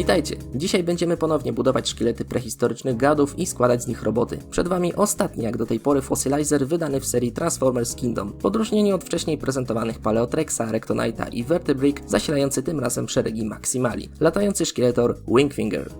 Witajcie! Dzisiaj będziemy ponownie budować szkielety prehistorycznych gadów i składać z nich roboty. Przed Wami ostatni jak do tej pory fossilizer wydany w serii Transformers Kingdom. W odróżnieniu od wcześniej prezentowanych Paleotrexa, Rectonite'a i Vertebrick, zasilający tym razem szeregi Maximali. Latający szkieletor Wingfinger.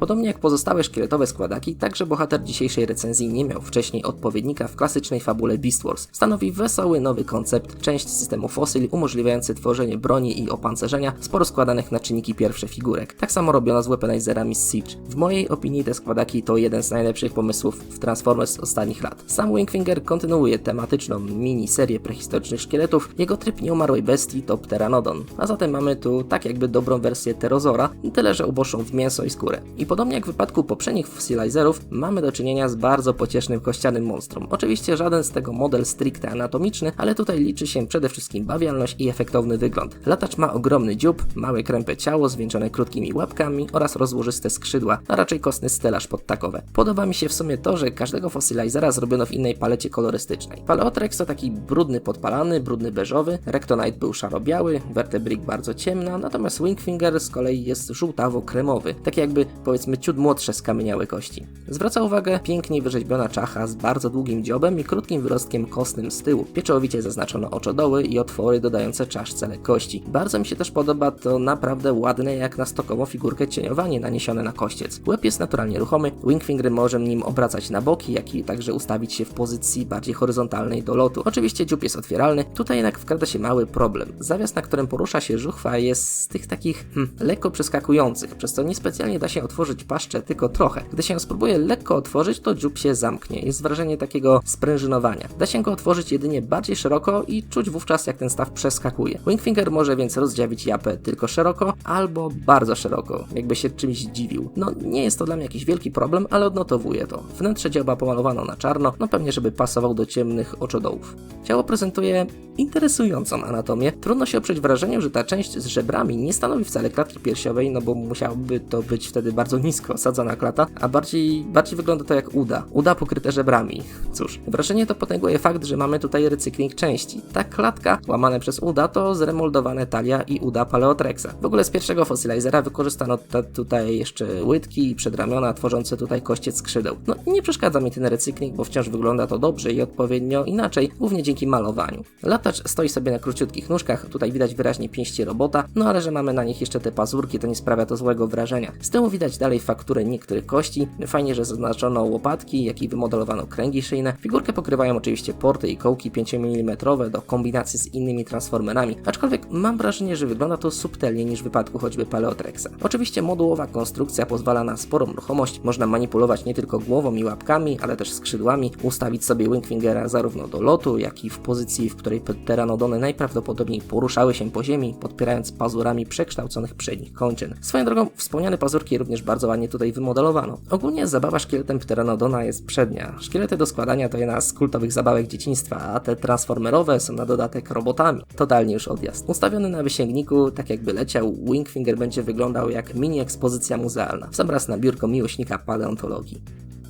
Podobnie jak pozostałe szkieletowe składaki, także bohater dzisiejszej recenzji nie miał wcześniej odpowiednika w klasycznej fabule Beast Wars. Stanowi wesoły nowy koncept, część systemu Fossil umożliwiający tworzenie broni i opancerzenia sporo składanych na czynniki pierwsze figurek. Tak samo robiono z weaponizerami z Siege. W mojej opinii te składaki to jeden z najlepszych pomysłów w Transformers z ostatnich lat. Sam Wingfinger kontynuuje tematyczną mini-serię prehistorycznych szkieletów, jego tryb nieumarłej bestii to Pteranodon. A zatem mamy tu tak jakby dobrą wersję Terozora, tyle że uboższą w mięso i skórę. I podobnie jak w wypadku poprzednich fossilizerów, mamy do czynienia z bardzo pociesznym kościanym monstrum. Oczywiście żaden z tego model stricte anatomiczny, ale tutaj liczy się przede wszystkim bawialność i efektowny wygląd. Latacz ma ogromny dziób, małe krępe ciało zwieńczone krótkimi łapkami oraz rozłożyste skrzydła, a raczej kostny stelaż podtakowe. Podoba mi się w sumie to, że każdego fossilizera zrobiono w innej palecie kolorystycznej. Paleotrex to taki brudny podpalany, brudny beżowy, Rectonite był szaro-biały, Vertebrick bardzo ciemna, natomiast Wingfinger z kolei jest żółtawo-kremowy, tak jakby powiedzmy powiedzmy ciut młodsze skamieniałe kości. Zwraca uwagę pięknie wyrzeźbiona czacha z bardzo długim dziobem i krótkim wyrostkiem kostnym z tyłu. Pieczołowicie zaznaczono oczodoły i otwory dodające czaszce lekkości. Bardzo mi się też podoba to naprawdę ładne jak na stokową figurkę cieniowanie naniesione na kościec. Łeb jest naturalnie ruchomy, Wingfinger może nim obracać na boki, jak i także ustawić się w pozycji bardziej horyzontalnej do lotu. Oczywiście dziób jest otwieralny, tutaj jednak wkrada się mały problem. Zawias, na którym porusza się żuchwa jest z tych takich hmm, lekko przeskakujących, przez co niespecjalnie da się otworzyć otworzyć paszczę tylko trochę. Gdy się spróbuje lekko otworzyć, to dziób się zamknie. Jest wrażenie takiego sprężynowania. Da się go otworzyć jedynie bardziej szeroko i czuć wówczas jak ten staw przeskakuje. Wingfinger może więc rozdziawić japę tylko szeroko albo bardzo szeroko, jakby się czymś dziwił. No nie jest to dla mnie jakiś wielki problem, ale odnotowuję to. Wnętrze dzioba pomalowano na czarno, no pewnie żeby pasował do ciemnych oczodołów. Ciało prezentuje interesującą anatomię. Trudno się oprzeć wrażeniu, że ta część z żebrami nie stanowi wcale klatki piersiowej, no bo musiałoby to być wtedy bardzo nisko sadzona klata, a bardziej, bardziej wygląda to jak uda. Uda pokryte żebrami. Cóż, wrażenie to potęguje fakt, że mamy tutaj recykling części. Ta klatka, łamane przez uda, to zremoldowane talia i uda Paleotrexa. W ogóle z pierwszego fossilizera wykorzystano tutaj jeszcze łydki i przedramiona, tworzące tutaj kościec skrzydeł. No nie przeszkadza mi ten recykling, bo wciąż wygląda to dobrze i odpowiednio inaczej, głównie dzięki malowaniu. Latacz stoi sobie na króciutkich nóżkach, tutaj widać wyraźnie pięści robota, no ale że mamy na nich jeszcze te pazurki, to nie sprawia to złego wrażenia. Z tyłu widać dalej fakturę niektórych kości. Fajnie, że zaznaczono łopatki, jak i wymodelowano kręgi szyjne. Figurkę pokrywają oczywiście porty i kołki 5 mm do kombinacji z innymi transformerami, aczkolwiek mam wrażenie, że wygląda to subtelniej niż w wypadku choćby Paleotrexa. Oczywiście modułowa konstrukcja pozwala na sporą ruchomość, można manipulować nie tylko głową i łapkami, ale też skrzydłami, ustawić sobie Wingfingera zarówno do lotu, jak i w pozycji, w której pteranodony najprawdopodobniej poruszały się po ziemi, podpierając pazurami przekształconych przednich kończyn. Swoją drogą wspomniane pazurki również bardzo ładnie tutaj wymodelowano. Ogólnie zabawa szkieletem Pteranodona jest przednia. Szkielety do składania to jedna z kultowych zabawek dzieciństwa, a te transformerowe są na dodatek robotami. Totalnie już odjazd. Ustawiony na wysięgniku, tak jakby leciał, Wingfinger będzie wyglądał jak mini ekspozycja muzealna. W sam raz na biurko miłośnika paleontologii.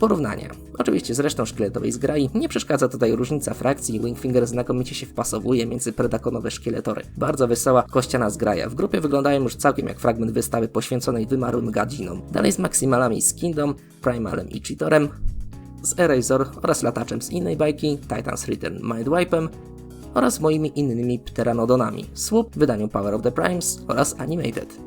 Porównania. Oczywiście z resztą szkieletowej zgrai nie przeszkadza tutaj różnica frakcji, Wingfinger znakomicie się wpasowuje między predakonowe szkieletory. Bardzo wesoła, kościana zgraja. W grupie wyglądają już całkiem jak fragment wystawy poświęconej wymarłym gadzinom. Dalej z Maximalami z Kingdom, Primalem i Cheetorem, z Erasor oraz lataczem z innej bajki, Titans Return Mindwipe'em oraz moimi innymi pteranodonami, Swoop w wydaniu Power of the Primes oraz Animated.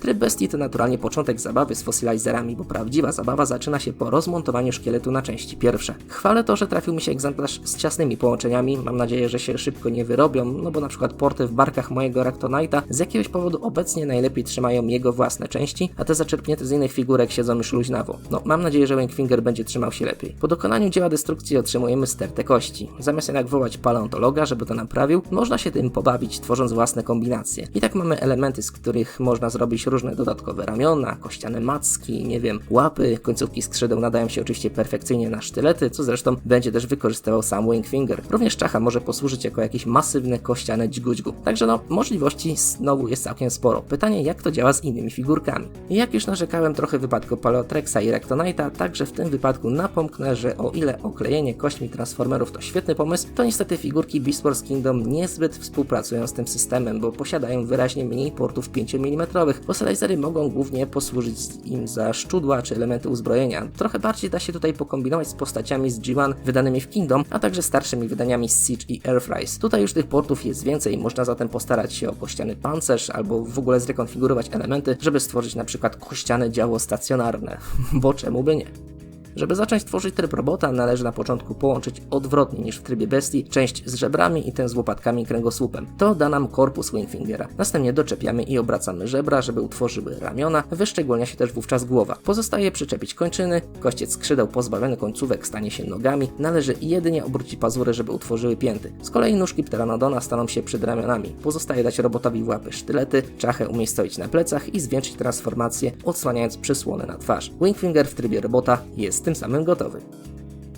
Tryb bestii to naturalnie początek zabawy z fossilizerami, bo prawdziwa zabawa zaczyna się po rozmontowaniu szkieletu na części pierwsze. Chwalę to, że trafił mi się egzemplarz z ciasnymi połączeniami, mam nadzieję, że się szybko nie wyrobią, no bo na przykład porty w barkach mojego Raktonite'a z jakiegoś powodu obecnie najlepiej trzymają jego własne części, a te zaczerpnięte z innych figurek siedzą już luźnawo. No, mam nadzieję, że Wingfinger będzie trzymał się lepiej. Po dokonaniu dzieła destrukcji otrzymujemy stertę kości. Zamiast jednak wołać paleontologa, żeby to naprawił, można się tym pobawić, tworząc własne kombinacje. I tak mamy elementy, z których można zrobić różne dodatkowe ramiona, kościane macki, nie wiem, łapy, końcówki skrzydeł nadają się oczywiście perfekcyjnie na sztylety, co zresztą będzie też wykorzystywał sam Wingfinger. Również czacha może posłużyć jako jakieś masywne kościane dźgudźgu. Także no, możliwości znowu jest całkiem sporo. Pytanie, jak to działa z innymi figurkami. Jak już narzekałem trochę w wypadku Paleotrexa i Rectonite'a, także w tym wypadku napomknę, że o ile oklejenie kośćmi Transformerów to świetny pomysł, to niestety figurki Beast Wars Kingdom niezbyt współpracują z tym systemem, bo posiadają wyraźnie mniej portów 5 mm, Fossilizery mogą głównie posłużyć im za szczudła czy elementy uzbrojenia. Trochę bardziej da się tutaj pokombinować z postaciami z G1 wydanymi w Kingdom, a także starszymi wydaniami z Siege i Airfries. Tutaj już tych portów jest więcej, można zatem postarać się o kościany pancerz albo w ogóle zrekonfigurować elementy, żeby stworzyć na przykład kościane działo stacjonarne, bo czemu by nie? Żeby zacząć tworzyć tryb robota, należy na początku połączyć odwrotnie niż w trybie bestii część z żebrami i tę z łopatkami kręgosłupem. To da nam korpus Wingfingera. Następnie doczepiamy i obracamy żebra, żeby utworzyły ramiona, wyszczególnia się też wówczas głowa. Pozostaje przyczepić kończyny, kościec skrzydeł pozbawiony końcówek stanie się nogami, należy jedynie obrócić pazury, żeby utworzyły pięty. Z kolei nóżki pteranodona staną się przed ramionami. Pozostaje dać robotowi w łapy sztylety, czachę umiejscowić na plecach i zwiększyć transformację, odsłaniając przysłony na twarz. Wingfinger w trybie robota jest tym samym gotowy.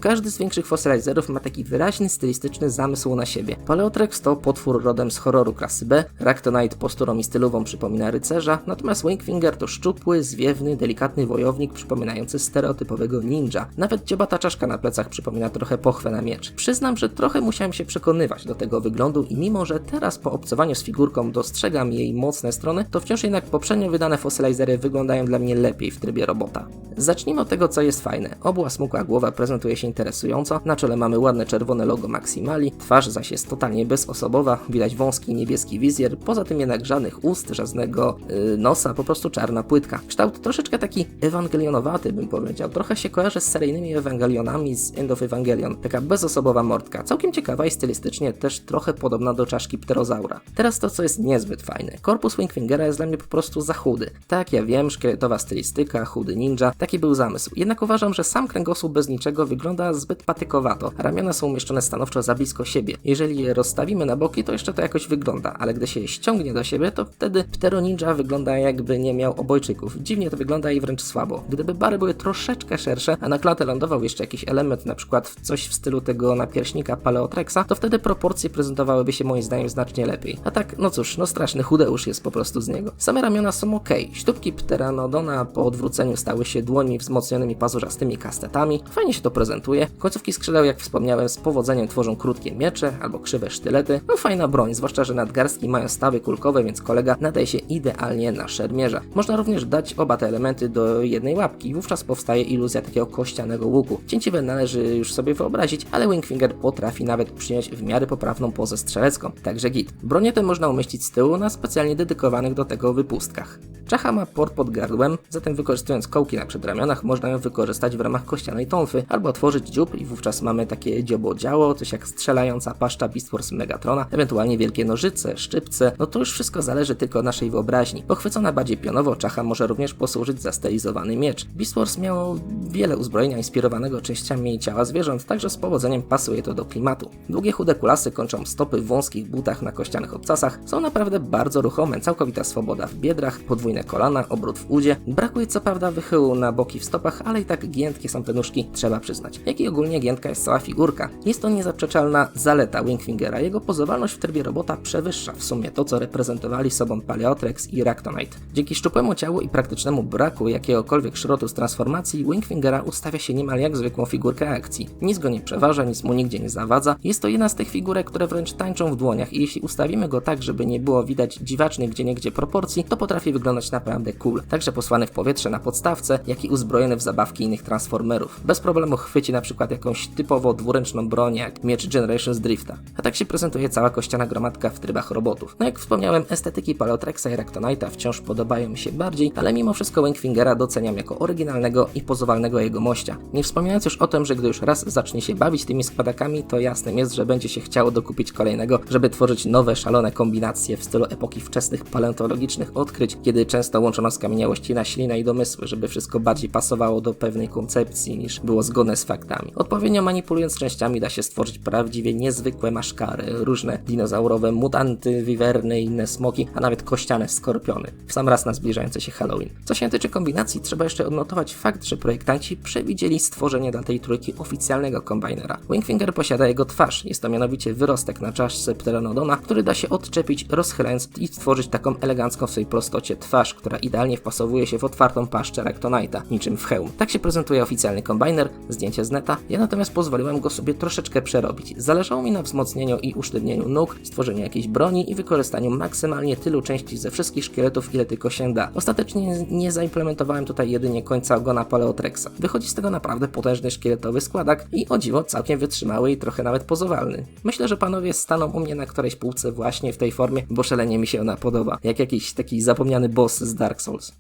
Każdy z większych fossilizerów ma taki wyraźny stylistyczny zamysł na siebie. Paleotrex to potwór rodem z horroru klasy B, Ractonite posturą i stylową przypomina rycerza, natomiast Wingfinger to szczupły, zwiewny, delikatny wojownik przypominający stereotypowego ninja. Nawet dziobata czaszka na plecach przypomina trochę pochwę na miecz. Przyznam, że trochę musiałem się przekonywać do tego wyglądu i mimo, że teraz po obcowaniu z figurką dostrzegam jej mocne strony, to wciąż jednak poprzednio wydane fossilizery wyglądają dla mnie lepiej w trybie robota. Zacznijmy od tego, co jest fajne. Obła smukła głowa prezentuje się interesująco. Na czele mamy ładne czerwone logo Maximali, twarz zaś jest totalnie bezosobowa, widać wąski niebieski wizjer, poza tym jednak żadnych ust, żadnego yy, nosa, po prostu czarna płytka. Kształt troszeczkę taki ewangelionowaty bym powiedział, trochę się kojarzy z seryjnymi ewangelionami z End of Evangelion, taka bezosobowa mordka, całkiem ciekawa i stylistycznie też trochę podobna do czaszki pterozaura. Teraz to, co jest niezbyt fajne. Korpus Wingfingera jest dla mnie po prostu za chudy. Tak, ja wiem, szkieletowa stylistyka, chudy ninja, taki był zamysł. Jednak uważam, że sam kręgosłup bez niczego wygląda zbyt patykowato. Ramiona są umieszczone stanowczo za blisko siebie. Jeżeli je rozstawimy na boki, to jeszcze to jakoś wygląda, ale gdy się je ściągnie do siebie, to wtedy Ptero Ninja wygląda jakby nie miał obojczyków. Dziwnie to wygląda i wręcz słabo. Gdyby bary były troszeczkę szersze, a na klatę lądował jeszcze jakiś element, na przykład coś w stylu tego napierśnika Paleotrexa, to wtedy proporcje prezentowałyby się moim zdaniem znacznie lepiej. A tak, no cóż, no straszny chudeusz jest po prostu z niego. Same ramiona są ok. Śtubki Pteranodona po odwróceniu stały się dłońmi wzmocnionymi pazurzastymi kastetami. Fajnie się to prezentuje, Końcówki skrzydeł, jak wspomniałem, z powodzeniem tworzą krótkie miecze albo krzywe sztylety. No fajna broń, zwłaszcza, że nadgarstki mają stawy kulkowe, więc kolega nadaje się idealnie na szermierza. Można również dać oba te elementy do jednej łapki i wówczas powstaje iluzja takiego kościanego łuku. Cięciwe należy już sobie wyobrazić, ale Wingfinger potrafi nawet przyjąć w miarę poprawną pozę strzelecką, także git. Bronię tę można umieścić z tyłu na specjalnie dedykowanych do tego wypustkach. Czacha ma port pod gardłem, zatem wykorzystując kołki na przedramionach można ją wykorzystać w ramach kościanej tonfy, albo otworzyć dziób i wówczas mamy takie dziobo-działo, coś jak strzelająca paszcza Beast Wars Megatrona, ewentualnie wielkie nożyce, szczypce, no to już wszystko zależy tylko od naszej wyobraźni. Pochwycona bardziej pionowo, czacha może również posłużyć za stylizowany miecz. Beast Wars miało wiele uzbrojenia inspirowanego częściami ciała zwierząt, także z powodzeniem pasuje to do klimatu. Długie chude kulasy kończą stopy w wąskich butach na kościanych obcasach, są naprawdę bardzo ruchome, całkowita swoboda w biedrach, podwójne kolana, obrót w udzie. Brakuje co prawda wychyłu na boki w stopach, ale i tak giętkie są te nóżki, trzeba przyznać. Jak i ogólnie giętka jest cała figurka. Jest to niezaprzeczalna zaleta Wingfingera. Jego pozowalność w trybie robota przewyższa w sumie to, co reprezentowali sobą Paleotrex i Ractonite. Dzięki szczupłemu ciału i praktycznemu braku jakiegokolwiek szrotu z transformacji, Wingfingera ustawia się niemal jak zwykłą figurkę akcji. Nic go nie przeważa, nic mu nigdzie nie zawadza. Jest to jedna z tych figurek, które wręcz tańczą w dłoniach i jeśli ustawimy go tak, żeby nie było widać dziwacznych gdzieniegdzie proporcji, to potrafi wyglądać naprawdę cool. Także posłany w powietrze na podstawce, jak i uzbrojony w zabawki innych transformerów. Bez problemu chwyci na przykład jakąś typowo dwuręczną broń jak miecz Generations Drifta. A tak się prezentuje cała kościana gromadka w trybach robotów. No jak wspomniałem, estetyki Paleotrexa i Ractonite'a wciąż podobają mi się bardziej, ale mimo wszystko Wingfingera doceniam jako oryginalnego i pozowalnego jego mościa. Nie wspominając już o tym, że gdy już raz zacznie się bawić tymi składakami, to jasnym jest, że będzie się chciało dokupić kolejnego, żeby tworzyć nowe, szalone kombinacje w stylu epoki wczesnych paleontologicznych odkryć, kiedy często łączono skamieniałości na ślinę i domysły, żeby wszystko bardziej pasowało do pewnej koncepcji niż było zgodne z faktami. Odpowiednio manipulując częściami da się stworzyć prawdziwie niezwykłe maszkary, różne dinozaurowe mutanty, wiwerny inne smoki, a nawet kościane skorpiony, w sam raz na zbliżający się Halloween. Co się tyczy kombinacji, trzeba jeszcze odnotować fakt, że projektanci przewidzieli stworzenie dla tej trójki oficjalnego kombinera. Wingfinger posiada jego twarz, jest to mianowicie wyrostek na czaszce Pteranodona, który da się odczepić rozchylając i stworzyć taką elegancką w swojej prostocie twarz twarz, która idealnie wpasowuje się w otwartą paszczę Rektonite'a, niczym w hełm. Tak się prezentuje oficjalny kombajner, zdjęcie z neta. Ja natomiast pozwoliłem go sobie troszeczkę przerobić. Zależało mi na wzmocnieniu i usztywnieniu nóg, stworzeniu jakiejś broni i wykorzystaniu maksymalnie tylu części ze wszystkich szkieletów, ile tylko się da. Ostatecznie nie zaimplementowałem tutaj jedynie końca ogona Paleotrexa. Wychodzi z tego naprawdę potężny szkieletowy składak i o dziwo całkiem wytrzymały i trochę nawet pozowalny. Myślę, że panowie staną u mnie na którejś półce właśnie w tej formie, bo szalenie mi się ona podoba. Jak jakiś taki zapomniany boss z Dark Souls.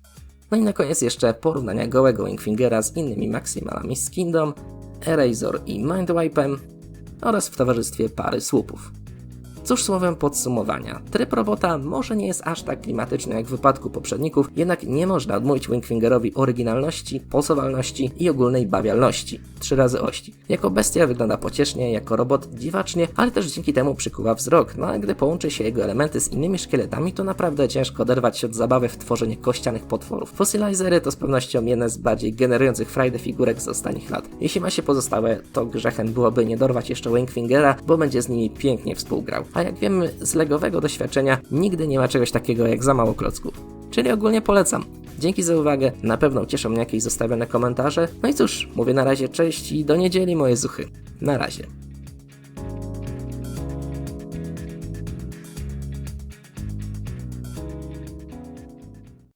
No i na koniec jeszcze porównania gołego Wingfingera z innymi maksymalami z Kingdom, Erasor i Mindwipe'em oraz w towarzystwie pary słupów. Cóż słowem podsumowania, tryb robota może nie jest aż tak klimatyczny jak w wypadku poprzedników, jednak nie można odmówić Wingfingerowi oryginalności, posowalności i ogólnej bawialności. Trzy razy ości. Jako bestia wygląda pociesznie, jako robot dziwacznie, ale też dzięki temu przykuwa wzrok, no a gdy połączy się jego elementy z innymi szkieletami, to naprawdę ciężko oderwać się od zabawy w tworzenie kościanych potworów. Fossilizery to z pewnością jedne z bardziej generujących frajdę figurek z ostatnich lat. Jeśli ma się pozostałe, to grzechem byłoby nie dorwać jeszcze Wingfingera, bo będzie z nimi pięknie współgrał. A jak wiemy z legowego doświadczenia, nigdy nie ma czegoś takiego jak za mało klocków. Czyli ogólnie polecam. Dzięki za uwagę, na pewno cieszą mnie jakieś zostawione komentarze. No i cóż, mówię na razie cześć i do niedzieli moje zuchy. Na razie.